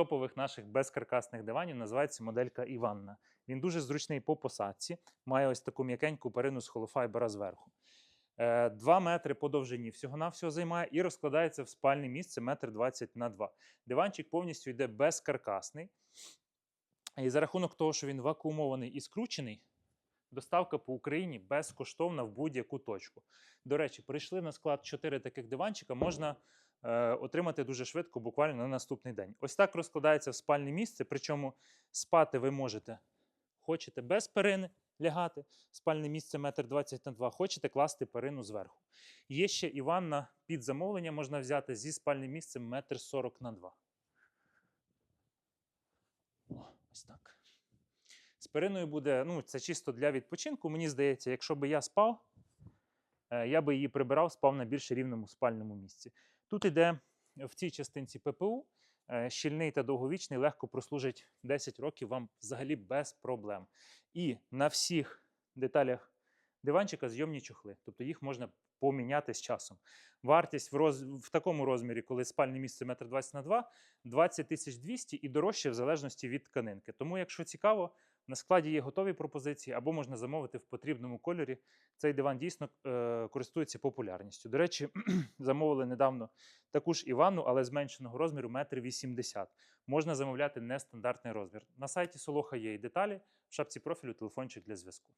топових наших безкаркасних диванів називається моделька Іванна. Він дуже зручний по посадці, має ось таку м'якеньку перину з холофайбера зверху. 2 метри по довжині всього-навсього займає і розкладається в спальне місце метр 20 на 2. Диванчик повністю йде безкаркасний. І за рахунок того, що він вакуумований і скручений, доставка по Україні безкоштовна в будь-яку точку. До речі, прийшли на склад 4 таких диванчика, можна е, отримати дуже швидко, буквально на наступний день. Ось так розкладається в спальне місце, причому спати ви можете, хочете без перини лягати, спальне місце 1,20 на 2, хочете класти перину зверху. Є ще і ванна під замовлення можна взяти зі спальним місцем 1,40 на 2. О, ось так. З периною буде, ну, це чисто для відпочинку. Мені здається, якщо би я спав, е, я би її прибирав, спав на більш рівному спальному місці. Тут іде в цій частинці ППУ, е, щільний та довговічний, легко прослужить 10 років вам взагалі без проблем. І на всіх деталях диванчика зйомні чохли, тобто їх можна поміняти з часом. Вартість в, роз... в такому розмірі, коли спальне місце 1,20 на 2, 20 тисяч 200 і дорожче в залежності від тканинки. Тому, якщо цікаво, на складі є готові пропозиції або можна замовити в потрібному кольорі. Цей диван дійсно е, користується популярністю. До речі, замовили недавно таку ж Іванну, але зменшеного розміру 1,80 м. Можна замовляти нестандартний розмір. На сайті Солоха є і деталі, в шапці профілю телефончик для зв'язку.